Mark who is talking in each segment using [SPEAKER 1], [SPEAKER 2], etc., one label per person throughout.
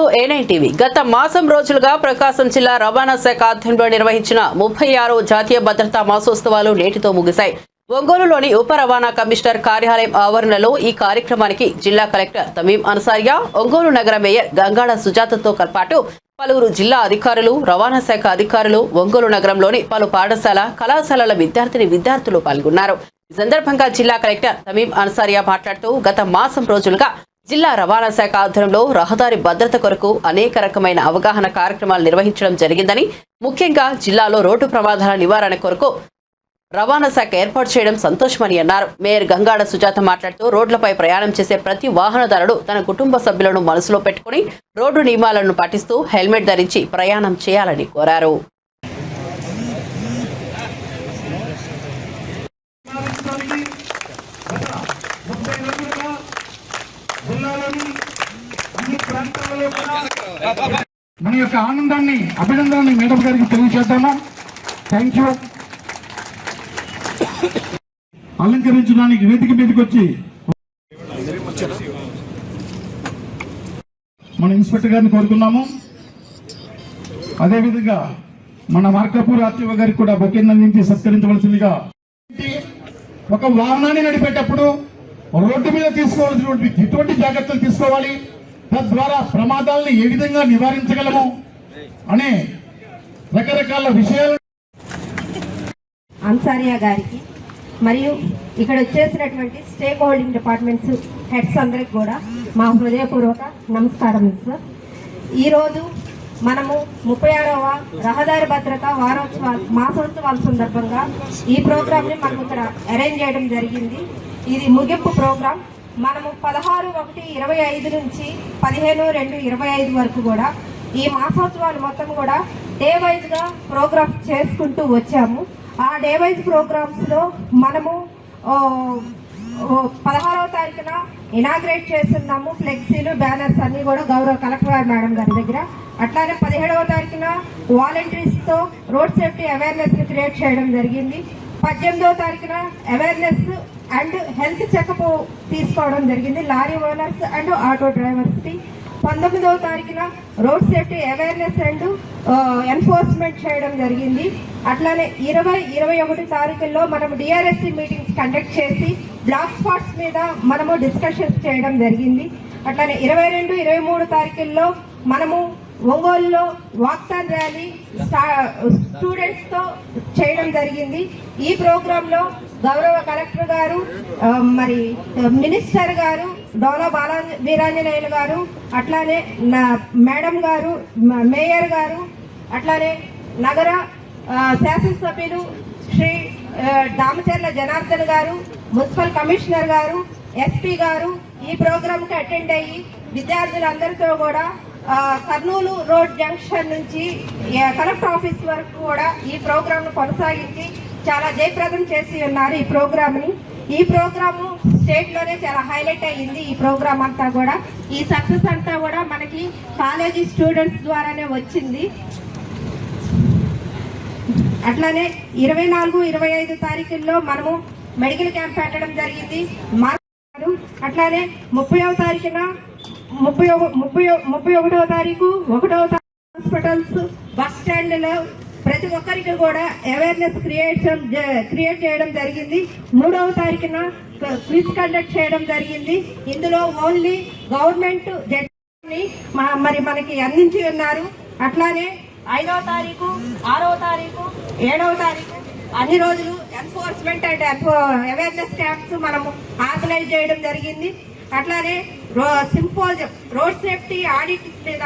[SPEAKER 1] Welcome to ఏనై TV. గత మాసం రోజులుగా ప్రకాశం జిల్లా రవాణా శాఖ ఆధ్వర్యంలో నిర్వహించిన ముప్పై ఆరో జాతీయ భద్రతా మాసోత్సవాలు నేటితో ముగిశాయి. ఒంగోలులోని ఉప రవాణా కమిషనర్ కార్యాలయం ఆవరణలో ఈ కార్యక్రమానికి జిల్లా కలెక్టర్ తమీం అన్సారియా ఒంగోలు నగర మేయర్ గంగాడ సుజాతతో పాటు పలువురు జిల్లా అధికారులు రవాణా శాఖ అధికారులు ఒంగోలు నగరంలోని పలు పాఠశాల కళాశాలల విద్యార్థిని విద్యార్థులు పాల్గొన్నారు. ఈ సందర్భంగా జిల్లా కలెక్టర్ తమీం అన్సారియా మాట్లాడుతూ గత మాసం రోజులుగా జిల్లా రవాణా శాఖ ఆధ్వర్యంలో రహదారి భద్రత కొరకు అనేక రకమైన అవగాహన కార్యక్రమాలు నిర్వహించడం జరిగిందని ముఖ్యంగా జిల్లాలో రోడ్డు ప్రమాదాల నివారణ కొరకు రవాణా శాఖ ఏర్పాటు చేయడం సంతోషమని అన్నారు. మేయర్ గంగాడ సుజాత మాట్లాడుతూ రోడ్లపై ప్రయాణం చేసే ప్రతి వాహనదారుడు తన కుటుంబ సభ్యులను మనసులో పెట్టుకుని రోడ్డు నియమాలను పాటిస్తూ హెల్మెట్ ధరించి ప్రయాణం చేయాలని కోరారు
[SPEAKER 2] సమావేశానికి గత ముప్పై రోజులుగా జిల్లాలోని అన్ని ప్రాంతాలలో కూడా మన యొక్క ఆనందాన్ని అభినందనని మేడం గారికి తెలియజేద్దామా? థ్యాంక్ యూ అలంకరించడానికి వేదిక మీదకి వచ్చి మన ఇన్స్పెక్టర్ గారిని కోరుకున్నాము. అదేవిధంగా మన మార్కాపూర్ ఆర్టీఓ గారికి కూడా బొకేన్ అందించి సత్కరించవలసిందిగా ఒక వాహనాన్ని నడిపేటప్పుడు రోడ్డు మీద తీసుకోవాల్సినటువంటి ఎటువంటి జాగ్రత్తలు తీసుకోవాలి. తద్వారా ప్రమాదాలను ఏ విధంగా నివారించగలము అనే రకరకాల విషయాలు
[SPEAKER 3] అన్సారియా గారికి మరియు ఇక్కడ వచ్చేసినటువంటి స్టేక్ హోల్డింగ్ డిపార్ట్మెంట్స్ హెడ్స్ అందరికి కూడా మా హృదయపూర్వక నమస్కారం సార్. ఈరోజు మనము ముప్పై ఆరవ రహదారి భద్రత వారోత్సవాలు మాసోత్సవాల సందర్భంగా ఈ ప్రోగ్రామ్ని మనం ఇక్కడ అరేంజ్ చేయడం జరిగింది. ఇది ముగింపు ప్రోగ్రాం మనము పదహారు ఒకటి ఇరవై ఐదు నుంచి పదిహేను రెండు ఇరవై ఐదు వరకు కూడా ఈ మాసోత్సవాలు మొత్తం కూడా డే వైజ్గా ప్రోగ్రామ్ చేసుకుంటూ వచ్చాము. ఆ డే వైజ్ ప్రోగ్రామ్స్లో మనము పదహారవ తారీఖున ఇనాగ్రేట్ చేస్తున్నాము ఫ్లెక్సీలు బ్యానర్స్ అన్నీ కూడా గౌరవ కలెక్టర్ మేడం గారి దగ్గర. అట్లానే పదిహేడవ తారీఖున వాలంటీర్స్తో రోడ్ సేఫ్టీ అవేర్నెస్ని క్రియేట్ చేయడం జరిగింది. పద్దెనిమిదవ తారీఖున అవేర్నెస్ అండ్ హెల్త్ చెకప్ తీసుకోవడం జరిగింది. లారీ ఓనర్స్ అండ్ ఆటో డ్రైవర్స్కి పంతొమ్మిదవ తారీఖున road safety awareness and enforcement చేయడం జరిగింది. అట్లానే ఇరవై ఇరవై ఒకటి తారీఖుల్లో మనం డిఆర్ఎస్సి మీటింగ్స్ కండక్ట్ చేసి బ్లాక్ స్పాట్స్ మీద మనము డిస్కషన్స్ చేయడం జరిగింది. అట్లానే ఇరవై రెండు ఇరవై మూడు తారీఖుల్లో మనము ఒంగోలులో వాక్థాన్ ర్యాలీ స్టూడెంట్స్తో చేయడం జరిగింది. ఈ ప్రోగ్రాంలో గౌరవ కలెక్టర్ గారు మరి మినిస్టర్ గారు డోలా బాలా వీరాంజనేయులు గారు అట్లానే నా మేడం గారు మేయర్ గారు అట్లానే నగర శాసనసభ్యులు శ్రీ దామచర్ల జనార్దన్ గారు మున్సిపల్ కమిషనర్ గారు ఎస్పీ గారు ఈ ప్రోగ్రాంకి అటెండ్ అయ్యి విద్యార్థులందరితో కూడా కర్నూలు రోడ్ జంక్షన్ నుంచి కలెక్టర్ ఆఫీస్ వరకు కూడా ఈ ప్రోగ్రాంను కొనసాగించి చాలా జయప్రదం చేసి ఉన్నారు ఈ ప్రోగ్రామ్ని ఈ ప్రోగ్రాము స్టేట్లోనే చాలా హైలైట్ అయ్యింది ఈ ప్రోగ్రామ్ అంతా కూడా. ఈ సక్సెస్ అంతా కూడా మనకి కాలేజీ స్టూడెంట్స్ ద్వారానే వచ్చింది. అట్లానే ఇరవై నాలుగు ఇరవై ఐదు తారీఖుల్లో మనము మెడికల్ క్యాంప్ పెట్టడం జరిగింది. అట్లానే ముప్పైవ తారీఖున ముప్పై ఒక- ముప్పై ముప్పై ఒకటో తారీఖు ఒకటో హాస్పిటల్స్ బస్ స్టాండ్లో ప్రతి ఒక్కరికి కూడా అవేర్నెస్ క్రియేషన్ క్రియేట్ చేయడం జరిగింది. మూడవ తారీఖున క్విజ్ కండక్ట్ చేయడం జరిగింది. ఇందులో ఓన్లీ గవర్నమెంట్ని మరి మనకి అందించి ఉన్నారు. అట్లానే ఐదవ తారీఖు ఆరవ తారీఖు ఏడవ తారీఖు అన్ని రోజులు ఎన్ఫోర్స్మెంట్ అండ్ అవేర్నెస్ క్యాంప్స్ మనము ఆర్గనైజ్ చేయడం జరిగింది. అట్లానే రో సింపోజియం రోడ్ సేఫ్టీ ఆడిట్ మీద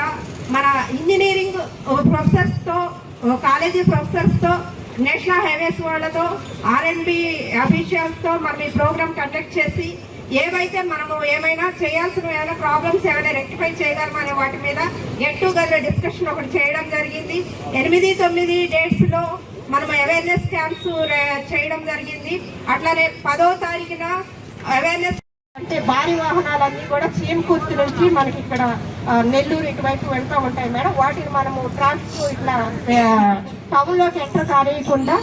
[SPEAKER 3] మన ఇంజనీరింగ్ ప్రొఫెసర్స్తో కాలేజీ ప్రొఫెసర్స్తో నేషనల్ హైవేస్ వాళ్ళతో ఆర్ఎన్బి అఫీషియల్స్తో మనం ఈ ప్రోగ్రామ్ కండక్ట్ చేసి ఏవైతే మనము ఏమైనా చేయాల్సిన ఏమైనా ప్రాబ్లమ్స్ ఏమైనా రెక్టిఫై చేయగలమనే అనే వాటి మీద గెట్ టుగెదర్ డిస్కషన్ ఒకటి చేయడం జరిగింది. ఎనిమిది తొమ్మిది డేట్స్లో మనం అవేర్నెస్ క్యాంప్స్ చేయడం జరిగింది. అట్లానే పదో తారీఖున అవేర్నెస్ అంటే భారీ వాహనాలన్నీ కూడా చీమకుర్తి నుంచి మనకి ఇక్కడ నెల్లూరు ఇటువైపు వెళ్తూ ఉంటాయి మేడం. వాటిని మనము ట్రాన్స్ ఇట్లా టౌన్లోకి ఎంటర్ కానియకుండా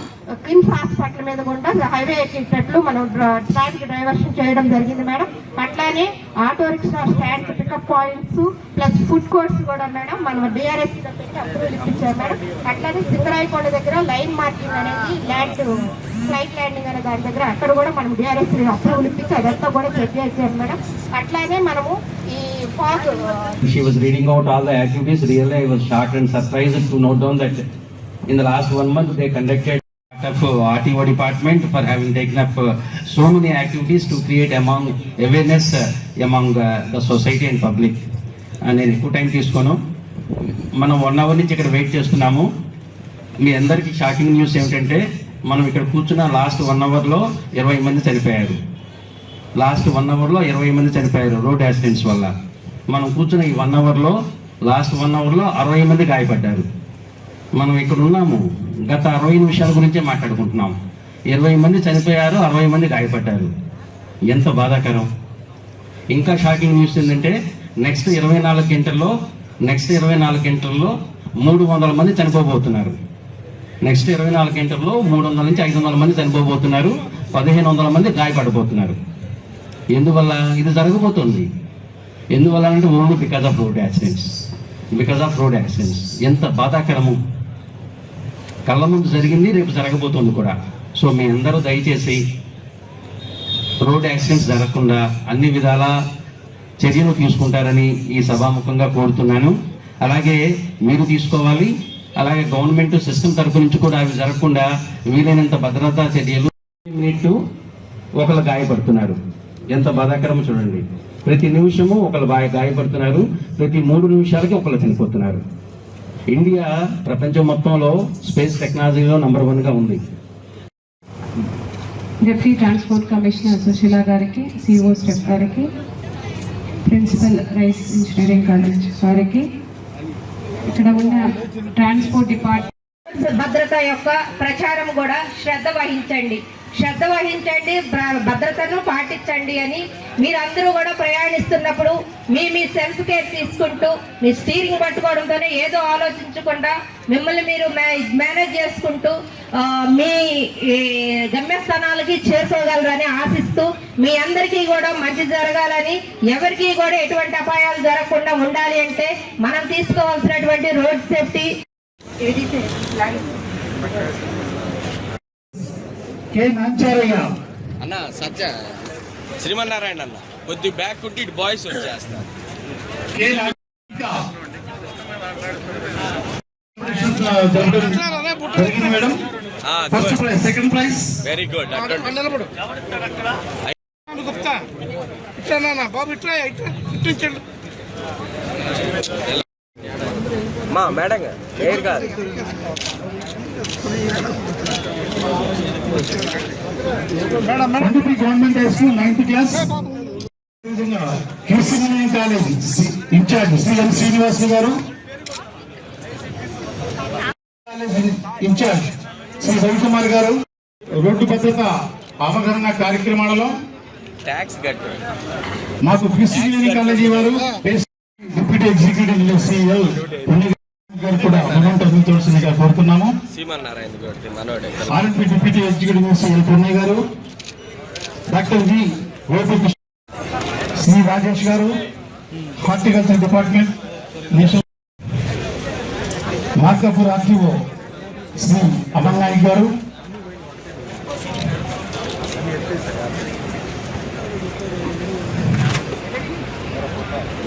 [SPEAKER 3] కిమ్స్ హాస్పిటల్ మీద కూడా హైవే ఎక్కేటట్లు మనం ట్రాఫిక్ డైవర్షన్ చేయడం జరిగింది మేడం. అట్లానే auto rickshaw stand pickup points plus food courts కూడా మేడం మనం డిఆర్ఎస్ పెట్టి అప్రూవల్ ఇప్పించారు మేడం. అట్లానే సింగరాయకొండ దగ్గర లైన్ మార్కింగ్ అనేది ల్యాండ్ ఫ్లైట్ ల్యాండింగ్ అనే దాని దగ్గర అక్కడ కూడా మనం డిఆర్ఎస్ అప్రూవల్ ఇప్పించి అదంతా కూడా చెక్ చేసాం మేడం. అట్లానే మనము
[SPEAKER 4] She was reading out all the activities. Really, I was shocked and surprised to note down that in the last one month they conducted of RTO department for having taken up so many activities to create among awareness among the society and public. And నేను ఎక్కువ time తీసుకోను మనం one hour నుంచి ఇక్కడ wait చేస్తున్నాము మీ అందరికీ shocking news ఏమిటంటే మనం ఇక్కడ కూర్చున్న లాస్ట్ వన్ అవర్లో ఇరవై మంది చనిపోయారు లాస్ట్ వన్ అవర్లో ఇరవై మంది చనిపోయారు రోడ్ యాక్సిడెంట్స్ వల్ల. మనం కూర్చున్న ఈ వన్ అవర్లో లాస్ట్ వన్ అవర్లో అరవై మంది గాయపడ్డారు. మనం ఇక్కడ ఉన్నాము. గత అరవై నిమిషాల గురించే మాట్లాడుకుంటున్నాం. ఇరవై మంది చనిపోయారు అరవై మంది గాయపడ్డారు. ఎంత బాధాకరం. ఇంకా షాకింగ్ న్యూస్ ఏంటంటే నెక్స్ట్ ఇరవై నాలుగు గంటల్లో నెక్స్ట్ ఇరవై నాలుగు గంటల్లో మూడు వందల మంది చనిపోబోతున్నారు. నెక్స్ట్ ఇరవై నాలుగు గంటల్లో మూడు వందల నుంచి ఐదు వందల మంది చనిపోబోతున్నారు. పదిహేను వందల మంది గాయపడబోతున్నారు. ఎందువల్ల ఇది జరగబోతుంది? ఎందువల్ల అంటే only because of road accidents because of road accidents ఎంత బాధాకరము. కళ్ళ ముందు జరిగింది రేపు జరగబోతుంది కూడా. సో మీ అందరూ దయచేసి రోడ్ యాక్సిడెంట్స్ జరగకుండా అన్ని విధాల చర్యలు తీసుకుంటారని ఈ సభాముఖంగా కోరుతున్నాను. అలాగే మీరు తీసుకోవాలి. అలాగే గవర్నమెంట్ సిస్టమ్ తరపు నుంచి కూడా అవి జరగకుండా వీలైనంత భద్రతా చర్యలు మినిట్లు ఒకరు గాయపడుతున్నారు. ఎంత బాధాకరం చూడండి. ప్రతి నిమిషము ఒకరు బాగా గాయపడుతున్నారు ప్రతి మూడు నిమిషాలకి ఒకరు చనిపోతున్నారు. ఇండియా ప్రపంచం మొత్తంలో స్పేస్ టెక్నాలజీలో నంబర్ వన్గా ఉంది.
[SPEAKER 5] డిప్యూటీ ట్రాన్స్పోర్ట్ కమిషనర్ సుశీల గారికి సిఓ స్టెఫ్ గారికి ప్రిన్సిపల్ రైస్ ఇంజనీరింగ్ కాలేజ్ వారికి ఇక్కడ ఉన్న ట్రాన్స్పోర్ట్ డిపార్ట్మెంట్
[SPEAKER 3] భద్రత యొక్క ప్రచారం కూడా శ్రద్ధ వహించండి. శ్రద్ధ వహించండి భద్రతను పాటించండి అని మీరందరూ కూడా ప్రయాణిస్తున్నప్పుడు మీ మీ సెల్ఫ్ కేర్ తీసుకుంటూ మీ స్టీరింగ్ పట్టుకోవడంతోనే ఏదో ఆలోచించకుండా మిమ్మల్ని మీరు మేనేజ్ చేసుకుంటూ మీ గమ్యస్థానాలకి చేరుకోగలరని ఆశిస్తూ మీ అందరికీ కూడా మంచి జరగాలని ఎవరికీ కూడా ఎటువంటి అపాయాలు జరగకుండా ఉండాలి అంటే మనం తీసుకోవాల్సినటువంటి రోడ్ సేఫ్టీ
[SPEAKER 2] కె నాంచారయ్య.
[SPEAKER 6] అన్న సత్య శ్రీమన్నారాయణ అన్న కొద్ది బ్యాక్ ఉంటే ఇటు బాయ్స్ వచ్చేస్తారు
[SPEAKER 2] madam. First. Prize second prize
[SPEAKER 6] very good
[SPEAKER 7] Gupta. ఇట్లా నాన్న బాబు ఇట్లా ఇట్లా ఇట్టించండి
[SPEAKER 6] మా మేడం గారు.
[SPEAKER 2] Government high school ninth class Krishna college incharge Shri M Srinivas garu incharge Shri Ravikumar గారు. రోడ్డు భద్రత అవగాహన కార్యక్రమాలలో మాకు కృష్ణ కాలేజీ వారు. Deputy executive C L garu కూడా మొమెంట్ అందించవలసిందిగా కోరుతున్నాము. RNP deputy executive Purnaiah garu doctor V Gopikrishna Shri Rajesh garu horticulture department national Markapur RTO Shri Amar Nayak garu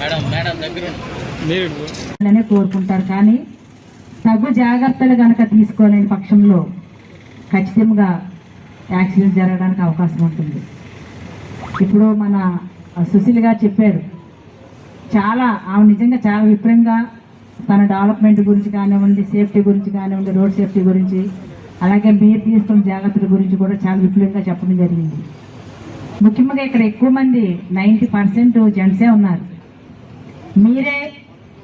[SPEAKER 5] అనే కోరుకుంటారు కానీ తగు జాగ్రత్తలు కనుక తీసుకోలేని పక్షంలో ఖచ్చితంగా యాక్సిడెంట్ జరగడానికి అవకాశం ఉంటుంది. ఇప్పుడు మన సుశీల్ గారు చెప్పారు చాలా ఆమె నిజంగా చాలా విపరీతంగా తన డెవలప్మెంట్ గురించి కానివ్వండి సేఫ్టీ గురించి కానివ్వండి రోడ్ సేఫ్టీ గురించి అలాగే మీరు తీసుకున్న జాగ్రత్తల గురించి కూడా చాలా విపులంగా చెప్పడం జరిగింది. ముఖ్యంగా ఇక్కడ ఎక్కువ మంది నైంటీ పర్సెంట్ జెంట్సే ఉన్నారు. మీరే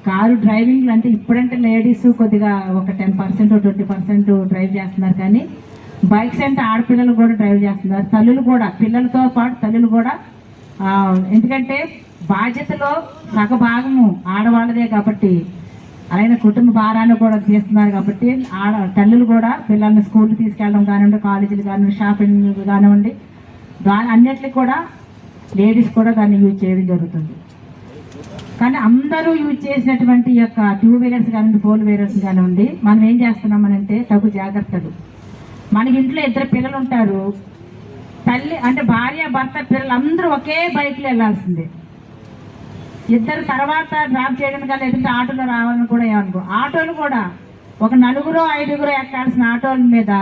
[SPEAKER 5] కారు డ్రైవింగ్ అంటే ఇప్పుడంటే లేడీస్ కొద్దిగా ఒక ten percent twenty percent drive చేస్తున్నారు కానీ బైక్స్ అంటే ఆడపిల్లలు కూడా డ్రైవ్ చేస్తున్నారు. తల్లులు కూడా పిల్లలతో పాటు తల్లులు కూడా. ఎందుకంటే బాధ్యతలో సగ భాగము ఆడవాళ్ళదే కాబట్టి అలాగే కుటుంబ భారాన్ని కూడా తీస్తున్నారు కాబట్టి ఆడ తల్లులు కూడా పిల్లల్ని స్కూల్కి తీసుకెళ్ళడం కానివ్వండి కాలేజీలు కానివ్వండి షాపింగ్ కానివ్వండి దాని అన్నిటికీ కూడా లేడీస్ కూడా దాన్ని యూజ్ చేయడం జరుగుతుంది. కానీ అందరూ యూజ్ చేసినటువంటి యొక్క టూ వీలర్స్ కానివ్వండి ఫోర్ వీలర్స్ ఉంది మనం ఏం చేస్తున్నామనంటే తగు జాగ్రత్తలు. మనకి ఇంట్లో ఇద్దరు పిల్లలు ఉంటారు తల్లి అంటే భార్య భర్త పిల్లలు అందరూ ఒకే బైక్లో వెళ్ళాల్సిందే. ఇద్దరు తర్వాత డ్రాప్ చేయడం కానీ లేదంటే ఆటోలో రావాలని కూడా ఏమనుకో. ఆటోలు కూడా ఒక నలుగురు ఐదుగురు ఎక్కాల్సిన ఆటోల మీద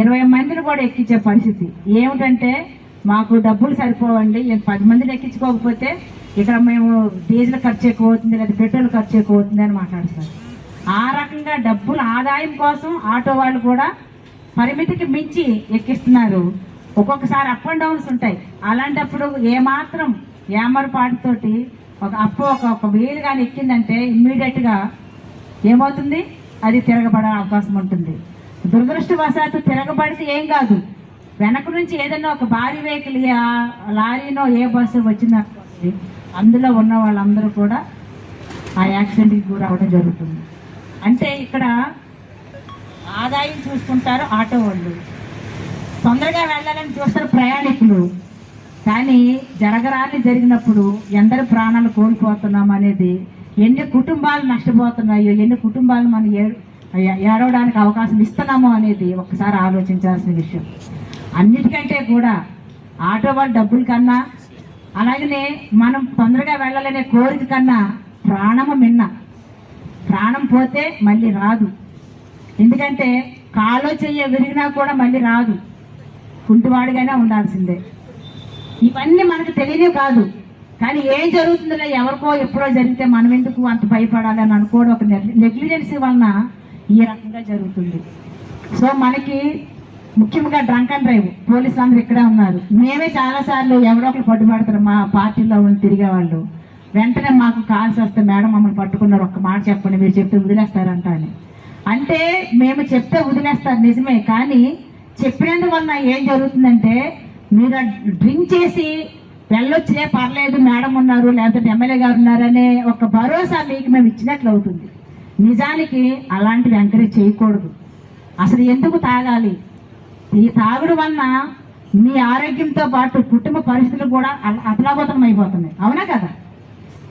[SPEAKER 5] ఇరవై మందిని కూడా ఎక్కించే పరిస్థితి. ఏమిటంటే మాకు డబ్బులు సరిపోవండి పది మందిని ఎక్కించుకోకపోతే ఇక్కడ మేము డీజిల్ ఖర్చు ఎక్కువ అవుతుంది లేదా పెట్రోల్ ఖర్చు ఎక్కువ అవుతుంది అని మాట్లాడుతారు ఆ రకంగా డబ్బుల ఆదాయం కోసం ఆటో వాళ్ళు కూడా పరిమితికి మించి ఎక్కిస్తున్నారు. ఒక్కొక్కసారి అప్ అండ్ డౌన్స్ ఉంటాయి. అలాంటప్పుడు ఏమాత్రం ఏమరపాటుతోటి ఒక అప్పు ఒక ఒక వేలు కానీ ఎక్కిందంటే ఇమ్మీడియట్గా ఏమవుతుంది? అది తిరగబడే అవకాశం ఉంటుంది. దురదృష్టవశాత్తు తిరగబడితే ఏం కాదు. వెనక నుంచి ఏదైనా ఒక భారీ వెహికల్ లారీనో ఏ బస్సు వచ్చిందనుకోండి అందులో ఉన్న వాళ్ళందరూ కూడా ఆ యాక్సిడెంట్కి గురవడం జరుగుతుంది. అంటే ఇక్కడ ఆదాయం చూసుకుంటారు ఆటో వాళ్ళు. తొందరగా వెళ్ళాలని చూస్తారు ప్రయాణికులు. కానీ జరగరాని జరిగినప్పుడు ఎందరి ప్రాణాలు కోల్పోతున్నాం అనేది ఎన్ని కుటుంబాలు నష్టపోతున్నాయో ఎన్ని కుటుంబాలు మనం ఏడవడానికి అవకాశం ఇస్తున్నామో అనేది ఒకసారి ఆలోచించాల్సిన విషయం. అన్నిటికంటే కూడా ఆటో వాళ్ళ డబ్బుల కన్నా అలాగనే మనం తొందరగా వెళ్ళాలనే కోరిక కన్నా ప్రాణము మిన్న. ప్రాణం పోతే మళ్ళీ రాదు. ఎందుకంటే కాలో చెయ్య విరిగినా కూడా మళ్ళీ రాదు. కుంటివాడిగానే ఉండాల్సిందే. ఇవన్నీ మనకు తెలియనివి కాదు. కానీ ఏం జరుగుతుందో ఎవరికో ఎప్పుడో జరిగితే మనం ఎందుకు అంత భయపడాలి అని అనుకోవడం ఒక నెగ్లిజెన్సీ వలన ఈ రకంగా జరుగుతుంది. సో మనకి ముఖ్యంగా డ్రంక్ అండ్ డ్రైవ్. పోలీసులు అందరూ ఇక్కడే ఉన్నారు. మేమే చాలా సార్లు ఎవరో ఒకరు పట్టుబడతారు మా పార్టీలో ఉండి తిరిగే వాళ్ళు వెంటనే మాకు కాల్స్ వస్తే మేడం మమ్మల్ని పట్టుకున్నారు. ఒక్క మాట చెప్పండి. మీరు చెప్తే వదిలేస్తారంట అని. అంటే మేము చెప్తే వదిలేస్తారు నిజమే. కానీ చెప్పినందువల్ల ఏం జరుగుతుందంటే మీరు డ్రింక్ చేసి వెళ్ళొచ్చినే పర్లేదు మేడం ఉన్నారు లేకపోతే ఎమ్మెల్యే గారు ఉన్నారనే ఒక భరోసా మీకు మేము ఇచ్చినట్లు అవుతుంది. నిజానికి అలాంటివి ఎంకరేజ్ చేయకూడదు. అసలు ఎందుకు తాగాలి? ఈ తాగుడు వలన మీ ఆరోగ్యంతో పాటు కుటుంబ పరిస్థితులు కూడా అల- అయిపోతున్నాయి అవునా కదా?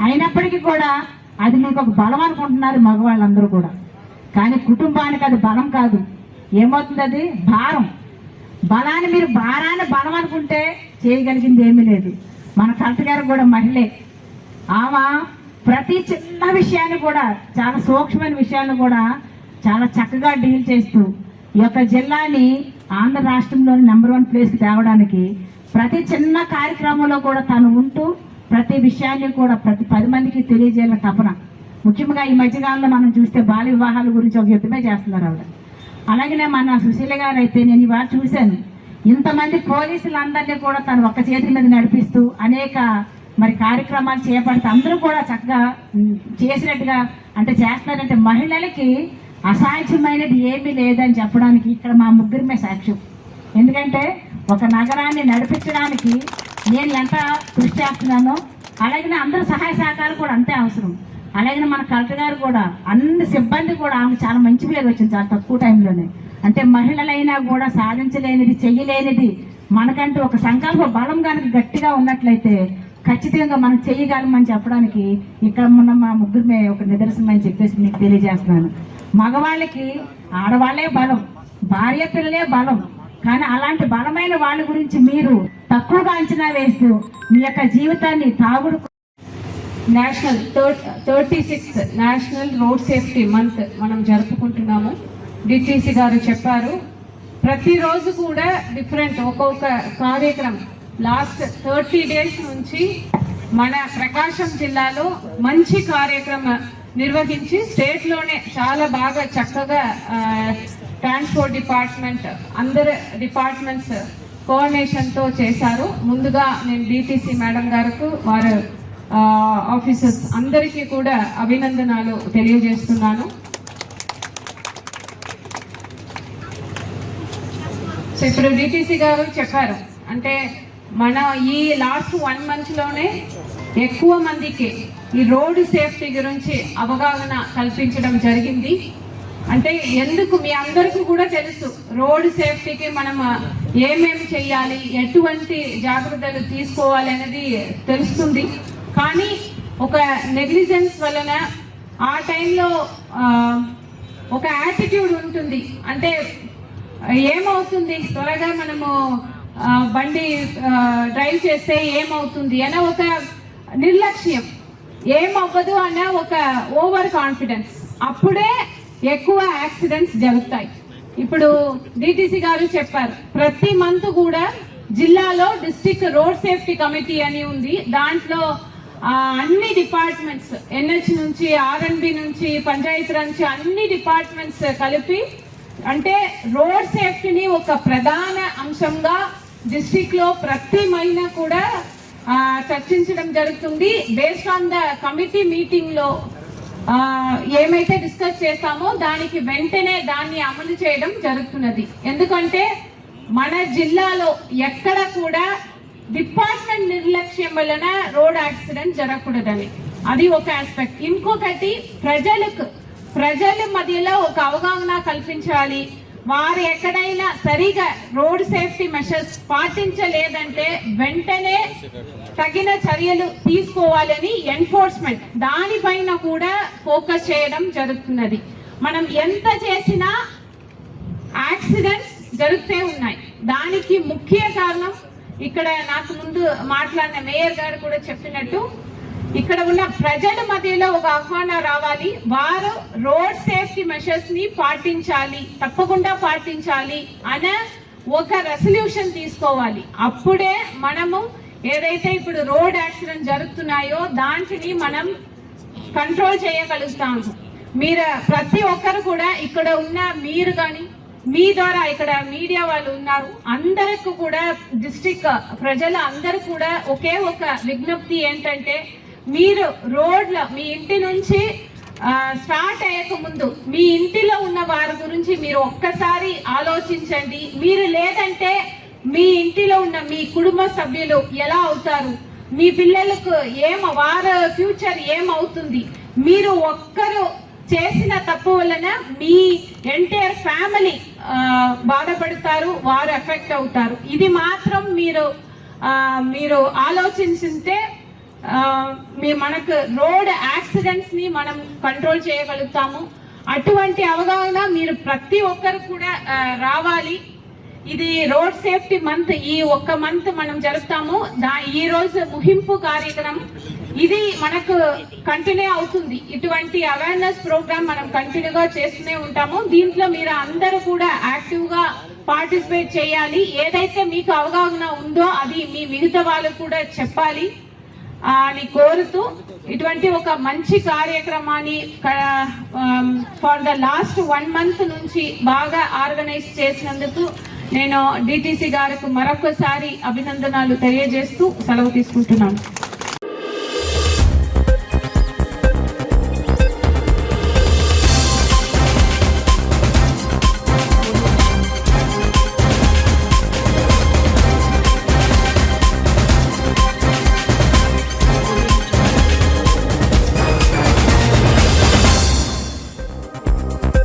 [SPEAKER 5] అయినప్పటికీ కూడా అది మీకు ఒక బలం అనుకుంటున్నారు మగవాళ్ళందరూ కూడా. కానీ కుటుంబానికి అది బలం కాదు. ఏమవుతుంది అది భారం. బలాన్ని మీరు భారాన్ని బలం అనుకుంటే చేయగలిగింది ఏమీ లేదు. మన కలెక్టర్ గారు కూడా మహిళే. ఆమె ప్రతి చిన్న విషయాన్ని కూడా చాలా సూక్ష్మమైన విషయాన్ని కూడా చాలా చక్కగా డీల్ చేస్తూ ఈ యొక్క జిల్లాని ఆంధ్ర రాష్ట్రంలోని నెంబర్ వన్ ప్లేస్ తేవడానికి ప్రతి చిన్న కార్యక్రమంలో కూడా తను ఉంటూ ప్రతి విషయాన్ని కూడా ప్రతి పది మందికి తెలియజేయాలని తపన. ముఖ్యంగా ఈ మధ్యకాలంలో మనం చూస్తే బాల్య వివాహాల గురించి ఒక యుద్ధమే చేస్తున్నారు ఆవిడ. అలాగనే మన సుశీల గారు అయితే నేను ఇవాళ చూశాను. ఇంతమంది పోలీసులందరినీ కూడా తను ఒక్క చేతి మీద నడిపిస్తూ అనేక మరి కార్యక్రమాలు చేపడితే అందరూ కూడా చక్కగా చేసినట్టుగా అంటే చేస్తున్నారంటే మహిళలకి అసాధ్యమైనది ఏమీ లేదని చెప్పడానికి ఇక్కడ మా ముగ్గురిమే సాక్ష్యం ఎందుకంటే ఒక నగరాన్ని నడిపించడానికి నేను ఎంత కృషి చేస్తున్నానో అలాగే అందరూ సహాయ సహకారాలు కూడా అంతే అవసరం. అలాగే మన కలెక్టర్ గారు కూడా అన్ని సిబ్బంది కూడా ఆమె చాలా మంచి పేరు వచ్చింది చాలా తక్కువ టైంలోనే. అంటే మహిళలైనా కూడా సాధించలేనిది చెయ్యలేనిది మనకంటూ ఒక సంకల్ప బలం కనుక గట్టిగా ఉన్నట్లయితే ఖచ్చితంగా మనం చేయగలమని చెప్పడానికి ఇక్కడ ఉన్న మా ముగ్గురు ఒక నిదర్శనం అని చెప్పేసి మీకు తెలియజేస్తున్నాను. మగవాళ్ళకి ఆడవాళ్ళే బలం భార్య పిల్లలే బలం. కానీ అలాంటి బలమైన వాళ్ళ గురించి మీరు తక్కువగా అంచనా వేస్తూ మీ యొక్క జీవితాన్ని తాగుడు
[SPEAKER 8] national thirty sixth national road safety month మనం జరుపుకుంటున్నాము. డిటిసి గారు చెప్పారు. ప్రతిరోజు కూడా డిఫరెంట్ ఒక్కొక్క కార్యక్రమం. లాస్ట్ థర్టీ డేస్ నుంచి మన ప్రకాశం జిల్లాలో మంచి కార్యక్రమం నిర్వహించి స్టేట్లోనే చాలా బాగా చక్కగా ట్రాన్స్పోర్ట్ డిపార్ట్మెంట్ అందరు డిపార్ట్మెంట్స్ కోఆర్డినేషన్తో చేశారు. ముందుగా నేను డిటిసి మేడం గారికి వారు ఆఫీసర్స్ అందరికీ కూడా అభినందనాలు తెలియజేస్తున్నాను. సో ఇప్పుడు డిటిసి గారు చెప్పారు అంటే మన ఈ లాస్ట్ వన్ మంత్లోనే ఎక్కువ మందికి ఈ రోడ్డు సేఫ్టీ గురించి అవగాహన కల్పించడం జరిగింది. అంటే ఎందుకు మీ అందరికీ కూడా తెలుసు రోడ్డు సేఫ్టీకి మనం ఏమేమి చేయాలి ఎటువంటి జాగ్రత్తలు తీసుకోవాలి అనేది తెలుస్తుంది. కానీ ఒక నెగ్లిజెన్స్ వలన ఆ టైంలో ఒక యాటిట్యూడ్ ఉంటుంది. అంటే ఏమవుతుంది త్వరగా మనము బండి డ్రైవ్ చేస్తే ఏమవుతుంది అనే ఒక నిర్లక్ష్యం. ఏమవ్వదు అన్న ఒక ఓవర్ కాన్ఫిడెన్స్ అప్పుడే ఎక్కువ యాక్సిడెంట్స్ జరుగుతాయి. ఇప్పుడు డిటిసి గారు చెప్పారు ప్రతి మంత్ కూడా జిల్లాలో డిస్టిక్ రోడ్ సేఫ్టీ కమిటీ అని ఉంది. దాంట్లో అన్ని డిపార్ట్మెంట్స్ ఎన్హెచ్ నుంచి ఆర్ఎన్బి నుంచి పంచాయతీ నుంచి అన్ని డిపార్ట్మెంట్స్ కలిపి అంటే రోడ్ సేఫ్టీని ఒక ప్రధాన అంశంగా డిస్టిక్లో ప్రతి మహిళ కూడా చర్చించడం జరుగుతుంది. బేస్డ్ ఆన్ ద కమిటీ మీటింగ్లో ఏమైతే డిస్కస్ చేస్తామో దానికి వెంటనే దాన్ని అమలు చేయడం జరుగుతున్నది. ఎందుకంటే మన జిల్లాలో ఎక్కడ కూడా డిపార్ట్మెంట్ నిర్లక్ష్యం వలన రోడ్ యాక్సిడెంట్ జరగకూడదని. అది ఒక ఆస్పెక్ట్ ఇంకొకటి ప్రజలకు ప్రజల మధ్యలో ఒక అవగాహన కల్పించాలి. వారు ఎక్కడైనా సరిగా రోడ్ సేఫ్టీ మెషర్స్ పాటించలేదంటే వెంటనే తగిన చర్యలు తీసుకోవాలని ఎన్ఫోర్స్మెంట్ దానిపైన కూడా ఫోకస్ చేయడం జరుగుతున్నది. మనం ఎంత చేసినా యాక్సిడెంట్స్ జరుగుతూ ఉన్నాయి. దానికి ముఖ్య కారణం ఇక్కడ నాకు ముందు మాట్లాడిన మేయర్ గారు కూడా చెప్పినట్టు ఇక్కడ ఉన్న ప్రజల మధ్యలో ఒక ఆహ్వానం రావాలి. వారు రోడ్ సేఫ్టీ మెషర్స్ని పాటించాలి. తప్పకుండా పాటించాలి అనే ఒక రెసల్యూషన్ తీసుకోవాలి. అప్పుడే మనము ఏదైతే ఇప్పుడు రోడ్ యాక్సిడెంట్ జరుగుతున్నాయో దాంట్ని మనం కంట్రోల్ చేయగలుగుతాము. మీరు ప్రతి ఒక్కరు కూడా ఇక్కడ ఉన్న మీరు కానీ మీ ద్వారా ఇక్కడ మీడియా వాళ్ళు ఉన్నారు. అందరికి కూడా డిస్టిక్ ప్రజల అందరు కూడా ఒకే ఒక విజ్ఞప్తి ఏంటంటే మీరు రోడ్ల మీ ఇంటి నుంచి స్టార్ట్ అయ్యక ముందు మీ ఇంటిలో ఉన్న వారి గురించి మీరు ఒక్కసారి ఆలోచించండి. మీరు లేదంటే మీ ఇంటిలో ఉన్న మీ కుటుంబ సభ్యులు ఎలా అవుతారు? మీ పిల్లలకు ఏం వారి ఫ్యూచర్ ఏమవుతుంది? మీరు ఒక్కరు చేసిన తప్పు వలన మీ ఎంటైర్ ఫ్యామిలీ బాధపడతారు వారు ఎఫెక్ట్ అవుతారు. ఇది మాత్రం మీరు మీరు ఆలోచించుంటే మీ మనకు రోడ్ యాక్సిడెంట్స్ని మనం కంట్రోల్ చేయగలుగుతాము. అటువంటి అవగాహన మీరు ప్రతి ఒక్కరు కూడా రావాలి. ఇది రోడ్ సేఫ్టీ మంత్ ఈ ఒక్క మంత్ మనం జరుపుతాము. దా ఈ రోజు ముహింపు కార్యక్రమం. ఇది మనకు కంటిన్యూ అవుతుంది. ఇటువంటి అవేర్నెస్ ప్రోగ్రామ్ మనం కంటిన్యూగా చేస్తూనే ఉంటాము. దీంట్లో మీరు అందరూ కూడా యాక్టివ్గా పార్టిసిపేట్ చేయాలి. ఏదైతే మీకు అవగాహన ఉందో అది మీ మిగతా వాళ్ళకు కూడా చెప్పాలి. అని కోరుతూ ఇటువంటి ఒక మంచి కార్యక్రమాన్ని for the last one month నుంచి బాగా ఆర్గనైజ్ చేసినందుకు నేను డిటిసి గారికి మరొకసారి అభినందనలు తెలియజేస్తూ సెలవు తీసుకుంటున్నాను.